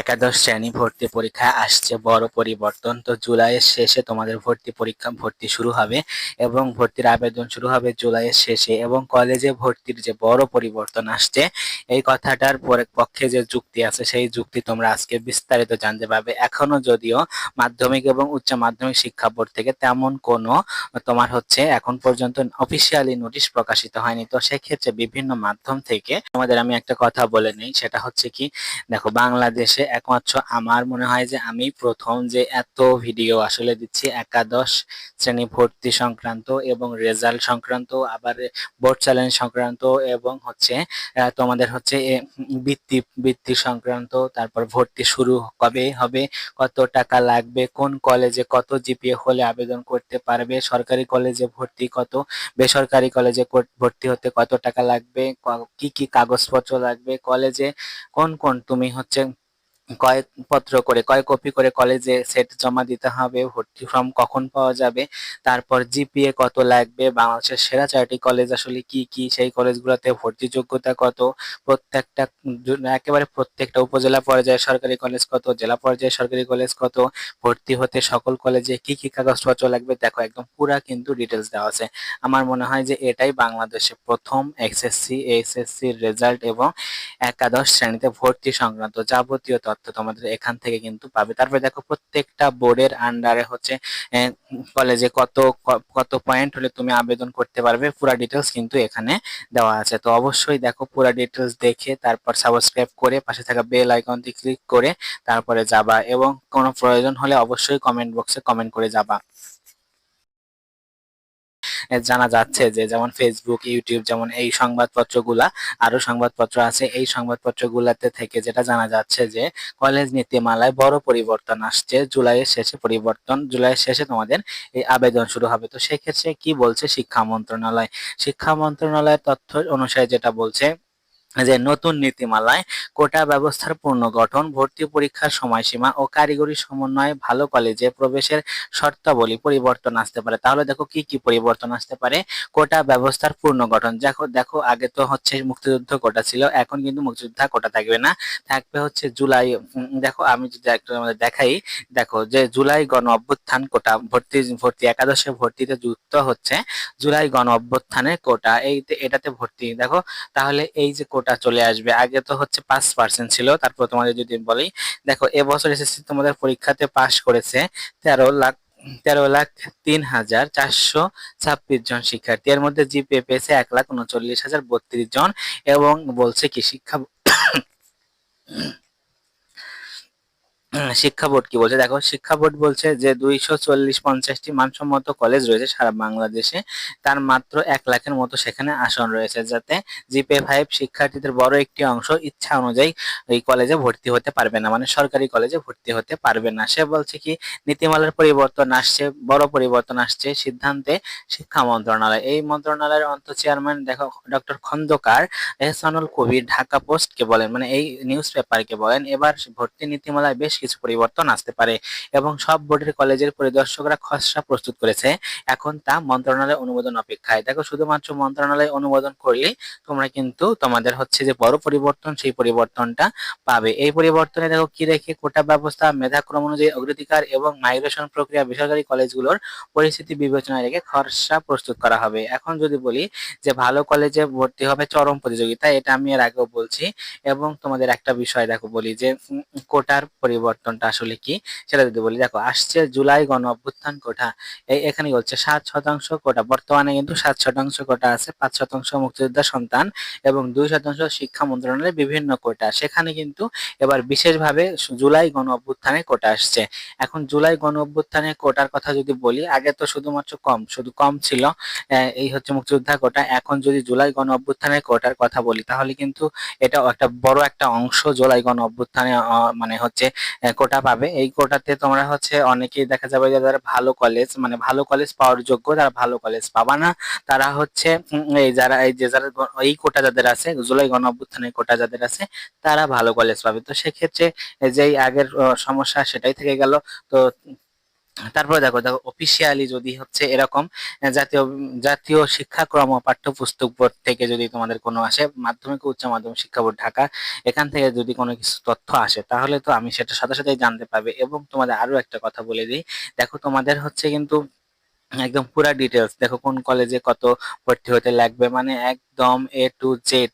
একাদশ শ্রেণি ভর্তি পরীক্ষা আসছে, বড় পরিবর্তন। তো জুলাইয়ের শেষে তোমাদের ভর্তি পরীক্ষা, ভর্তি শুরু হবে এবং ভর্তির আবেদন শুরু হবে জুলাইয়ের শেষে এবং কলেজে ভর্তির যে বড় পরিবর্তন আসছে, এই কথাটার পক্ষে যে যুক্তি আছে, সেই যুক্তি তোমরা আজকে বিস্তারিত জানতে পারবে। এখনও যদিও মাধ্যমিক এবং উচ্চ মাধ্যমিক শিক্ষা বোর্ড থেকে তেমন কোনো তোমার হচ্ছে এখন পর্যন্ত অফিসিয়ালি নোটিশ প্রকাশিত হয়নি। তো সেক্ষেত্রে বিভিন্ন মাধ্যম থেকে তোমাদের আমি একটা কথা বলে নেই, সেটা হচ্ছে কি, দেখো বাংলাদেশে একমাত্র আমার মনে হয় যে আমি প্রথম যে এত ভিডিও আসলে দিচ্ছি, একাদশ শ্রেণি ভর্তি সংক্রান্ত এবং রেজাল্ট সংক্রান্ত, আবার বোর্ড চ্যালেঞ্জ সংক্রান্ত এবং হচ্ছে তোমাদের হচ্ছে বৃত্তি বৃত্তি সংক্রান্ত, তারপর ভর্তি শুরু কবে হবে, কত টাকা লাগবে, কোন কলেজে কত জিপিএ হলে আবেদন করতে পারবে, সরকারি কলেজে ভর্তি কত, বেসরকারি কলেজে ভর্তি হতে কত টাকা লাগবে, কি কি কাগজপত্র লাগবে কলেজে কোন কোন, তুমি হচ্ছে কয় পত্র করে কয় কপি করে কলেজে সেট জমা দিতে হবে, ভর্তি ফর্ম কখন পাওয়া যাবে, তারপর জিপিএ কত লাগবে, বাংলাদেশের সেরা চারটি কলেজ আসলে কি কি, সেই কলেজগুলোতে ভর্তি যোগ্যতা কত, প্রত্যেকটা একেবারে প্রত্যেকটা উপজেলা পর্যায়ে সরকারি কলেজ কত, জেলা পর্যায়ে সরকারি কলেজ কত, ভর্তি হতে সকল কলেজে কি কি কাগজপত্র লাগবে, দেখো একদম পুরা কিন্তু ডিটেলস দেওয়া আছে। আমার মনে হয় যে এটাই বাংলাদেশে প্রথম এসএসসি এইচএসসি রেজাল্ট এবং একাদশ শ্রেণীতে ভর্তি সংক্রান্ত যাবতীয় তোমাদের এখান থেকে কিন্তু পাবে। তারপরে দেখো প্রত্যেকটা বোর্ডের আন্ডারে হচ্ছে কলেজে কত কত পয়েন্ট হলে তুমি আবেদন করতে পারবে। পুরো ডিটেলস কিন্তু এখানে দেওয়া আছে। তো অবশ্যই দেখো পুরো ডিটেলস দেখে তারপর সাবস্ক্রাইব করে পাশে থাকা বেল আইকনটি ক্লিক করে তারপরে যাবা। এবং কোনো প্রয়োজন হলে অবশ্যই কমেন্ট বক্সে কমেন্ট করে যাবা। জানা যাচ্ছে যে যেমন ফেসবুক ইউটিউব যেমন এই সংবাদপত্রগুলা, আরও সংবাদপত্র আছে। এই সংবাদপত্রগুলাতে থেকে যেটা জানা যাচ্ছে যে কলেজ নীতিমালায় বড় পরিবর্তন আসছে। জুলাইয়ের শেষে পরিবর্তন, জুলাইয়ের শেষে তোমাদের এই আবেদন শুরু হবে। তো সেক্ষেত্রে কি বলছে শিক্ষা মন্ত্রণালয়? শিক্ষা মন্ত্রণালয়ের তথ্য অনুসারে যেটা বলছে যে নতুন নীতিমালায় কোটা ব্যবস্থার পুনর্গঠন ভর্তি পরীক্ষার সময়সীমা ও কারিগরি সমন্বয়ে ভালো কলেজে প্রবেশের শর্তাবলী পরিবর্তন আসতে পারে। তাহলে দেখো কি কি পরিবর্তন আসতে পারে? কোটা ব্যবস্থার পুনর্গঠন দেখো দেখো, আগে তো হচ্ছে মুক্তিযুদ্ধ কোটা ছিল, এখন কিন্তু মুক্তিযোদ্ধা কোটা থাকবে না। থাকবে হচ্ছে জুলাই দেখো, আমি যদি একটু আমাদের দেখাই, দেখো যে জুলাই গণ অভ্যুত্থান কোটা ভর্তি ভর্তি একাদশে ভর্তিতে যুক্ত হচ্ছে জুলাই গণ অভ্যুত্থানের কোটা। এই এটাতে ভর্তি, দেখো, তাহলে এই যে কোটা চলে আসবে? আগে তো হচ্ছে পাঁচ পার্সেন্ট ছিল, তারপর তোমাদের যদি বলি, দেখো, এবছর এসএসসি তোমাদের পরীক্ষাতে পাশ করেছে তেরো লাখ তেরো লাখ তিন হাজার চারশো ছাব্বিশ জন শিক্ষার্থী। এর মধ্যে জিপিএ পেয়েছে এক লাখ উনচল্লিশ হাজার বত্রিশ জন এবং বলছে কি শিক্ষা শিক্ষা বোর্ড কি বলছে? দেখো, শিক্ষা বোর্ড বলছে যে দুইশো চল্লিশ পঞ্চাশটি মানসম্মত কলেজ রয়েছে সারা বাংলাদেশে। তার মাত্র এক লাখের মতো সেখানে আসন রয়েছে, যাতে জিপে ফাইভ শিক্ষার্থীদের বড় একটি অংশ ইচ্ছা অনুযায়ী এই কলেজে ভর্তি হতে পারবে না মানে সরকারি কলেজে ভর্তি হতে পারবে না। সে বলছে কি, নীতিমালার পরিবর্তন আসছে, বড় পরিবর্তন আসছে সিদ্ধান্তে শিক্ষা মন্ত্রণালয়। এই মন্ত্রণালয়ের অন্ত চেয়ারম্যান দেখো ডক্টর খন্দকার এহসানুল কবির ঢাকা পোস্টকে বলেন মানে এই নিউজ পেপারকে বলেন, এবার ভর্তি নীতিমালায় বেশ কিছু পরিবর্তন আসতে পারে এবং সব বোর্ডের কলেজের পরিদর্শকরা খসড়া প্রস্তুত করেছে। এখন তা মন্ত্রণালয় অনুমোদন অপেক্ষায়। দেখো, শুধুমাত্র মন্ত্রণালয় অনুমোদন করলে তোমরা কিন্তু তোমাদের হচ্ছে যে বড় পরিবর্তন, সেই পরিবর্তনটা পাবে। এই পরিবর্তনে দেখো কি রেখে কোটা ব্যবস্থা, মেধাক্রম অনুযায়ী অগ্রাধিকার এবং মাইগ্রেশন প্রক্রিয়া বেসরকারি কলেজগুলোর পরিস্থিতি বিবেচনায় রেখে খসড়া প্রস্তুত করা হবে। এখন যদি বলি যে ভালো কলেজে ভর্তি হবে চরম প্রতিযোগিতা, এটা আমি এর আগেও বলছি। এবং তোমাদের একটা বিষয় দেখো বলি যে কোটার পরিবর্তনটা আসলে কি সেটা যদি বলি, দেখো, আসছে জুলাই গণ অভ্যুত্থান কোটা এখানে বলছে সাত শতাংশ কোটা বর্তমানে কিন্তু সাত শতাংশ কোটা আছে, পাঁচ শতাংশ মুক্তিযোদ্ধা সন্তান এবং দুই শতাংশ শিক্ষা মন্ত্রণালয়ের বিভিন্ন কোটা সেখানে কিন্তু এবার বিশেষভাবে জুলাই গণ অভ্যুত্থানে কোটা আসছে। এখন জুলাই গণ অভ্যুত্থানে কোটার কথা যদি বলি, আগে তো শুধুমাত্র কম, শুধু কম ছিল এই হচ্ছে মুক্তিযোদ্ধা কোটা এখন যদি জুলাই গণ অভ্যুত্থানের কোটার কথা বলি, তাহলে কিন্তু এটা একটা বড় একটা অংশ জুলাই গণ অভ্যুত্থানে মানে হচ্ছে কোটা পাবে। এই কোটাতে তোমরা হচ্ছে অনেকেই দেখা যাবে যে যারা ভালো কলেজ মানে ভালো কলেজ পাওয়ার যোগ্য, তারা ভালো কলেজ পাবা না। তারা হচ্ছে এই যারা, এই যে যারা এই কোটা যাদের আছে, জুলাই গণ অভ্যুত্থানের কোটা যাদের আছে, তারা ভালো কলেজ পাবে। তো সেক্ষেত্রে যেই আগের সমস্যা সেটাই থেকে গেল। তো তারপরে দেখো দেখো অফিসিয়ালি যদি হচ্ছে এরকম জাতীয় জাতীয় শিক্ষাক্রম পাঠ্যপুস্তক বোর্ড থেকে যদি তোমাদের কোনো আসে, মাধ্যমিক উচ্চ মাধ্যমিক শিক্ষা বোর্ড ঢাকা, এখান থেকে যদি কোনো কিছু তথ্য আসে, তাহলে তো আমি সেটা সাথে সাথে জানতে পারবে। এবং তোমাদের আরও একটা কথা বলে দিই, দেখো তোমাদের হচ্ছে কিন্তু একদম পুরা ডিটেলস দেখো কোন কলেজে কত ভর্তি হতে লাগবে মানে একদম এ টু জেড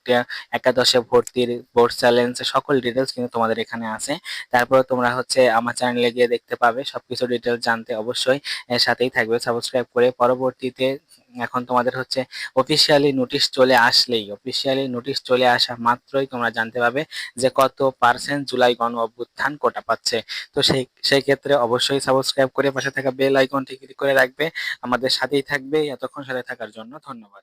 একাদশে ভর্তির বোর্ড চ্যালেঞ্জ সকল ডিটেলস কিন্তু তোমাদের এখানে আছে। তারপর তোমরা হচ্ছে আমার চ্যানেলে গিয়ে দেখতে পাবে, সবকিছু ডিটেলস জানতে অবশ্যই সাথেই থাকবে। সাবস্ক্রাইব করে পরবর্তীতে এখন তোমাদের হচ্ছে অফিসিয়ালি নোটিশ চলে আসলেই। অফিসিয়ালি নোটিশ চলে আসা মাত্রই তোমরা জানতে পারবে যে কত পার্সেন্ট জুলাই গণ অভ্যুত্থান কোটা পাচ্ছে। তো সেই সেই ক্ষেত্রে অবশ্যই সাবস্ক্রাইব করে পাশে থাকা বেল আইকনটি ক্লিক করে রাখবে। আমাদের সাথেই থাকবে। এতক্ষণ সাথে থাকার জন্য ধন্যবাদ।